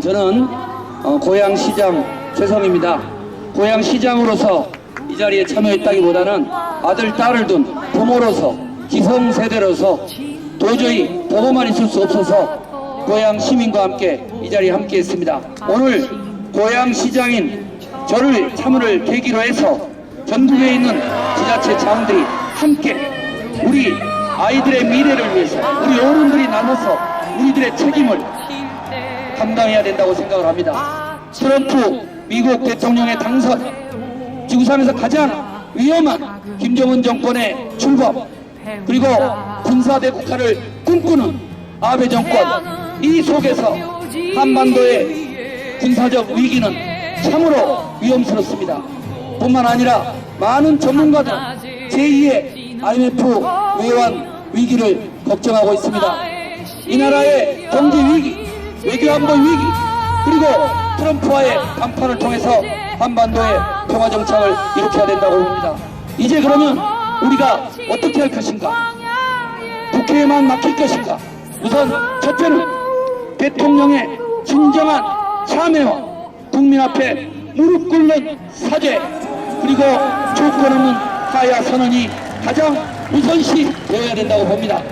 저는 어, 고양시장 최성입니다. 고양시장으로서 이 자리에 참여했다기보다는 아들, 딸을 둔 부모로서 기성세대로서 도저히 보고만 있을 수 없어서 고양 시민과 함께 이 자리에 함께 했습니다. 오늘 고양시장인 저를 참여를 계기로 해서 전국에 있는 지자체 장들이 함께 우리 아이들의 미래를 위해서 우리 어른들이 나눠서 우리들의 책임을 감당해야 된다고 생각을 합니다. 트럼프 미국 대통령의 당선, 지구상에서 가장 위험한 김정은 정권의 출범, 그리고 군사대 국가를 꿈꾸는 아베 정권, 이 속에서 한반도의 군사적 위기는 참으로 위험스럽습니다. 뿐만 아니라 많은 전문가들 제2의 IMF 외환 위기를 걱정하고 있습니다. 이 나라의 경제 위기, 외교안보 위기, 그리고 트럼프와의談판을 통해서 한반도의 평화 정착을 일으켜야 된다고 봅니다. 이제 그러면 우리가 어떻게 할 것인가? 국회에만 맡길 것인가? 우선 첫째는 대통령의 진정한 참여와 국민 앞에 무릎 꿇는 사죄 그리고 조건 없는 하야 선언이 가장 우선시 되어야 된다고 봅니다.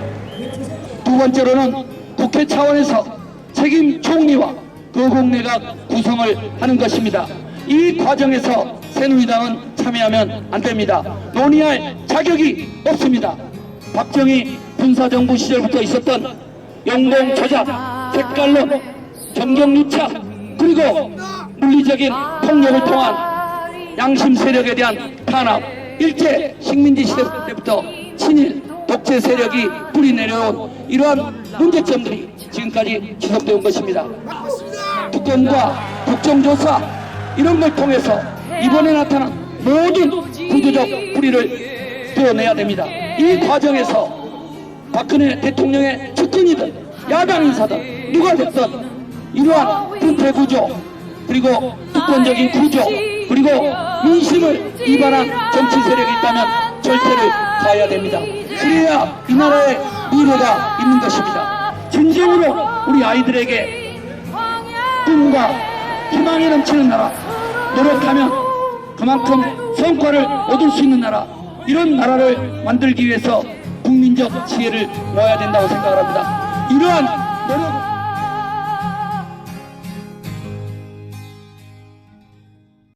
두 번째로는 국회 차원에서 책임 총리와 거국내각 구성을 하는 것입니다. 이 과정에서 새누리당은 참여하면 안 됩니다. 논의할 자격이 없습니다. 박정희 군사정부 시절부터 있었던 영공 조작, 색깔론, 정경 유착, 그리고 물리적인 폭력을 통한 양심 세력에 대한 탄압, 일제 식민지 시대 때부터 친일 독재 세력이 뿌리 내려온 이러한 문제점들이 지금까지 온 것입니다. 특검과 국정조사 이런 걸 통해서 이번에 나타난 모든 구조적 뿌리를 드러내야 됩니다. 이 과정에서 박근혜 대통령의 측근이든 야당 인사든 누가 됐든 이러한 분패 구조 그리고 특권적인 구조 그리고 민심을 위반한 정치 세력이 있다면 절대를 가야 됩니다. 그래야 이 나라의 미래가 있는 것입니다. 진정으로 우리 아이들에게 꿈과 희망이 넘치는 나라 노력하면 그만큼 성과를 얻을 수 있는 나라 이런 나라를 만들기 위해서 국민적 지혜를 모아야 된다고 생각을 합니다. 이러한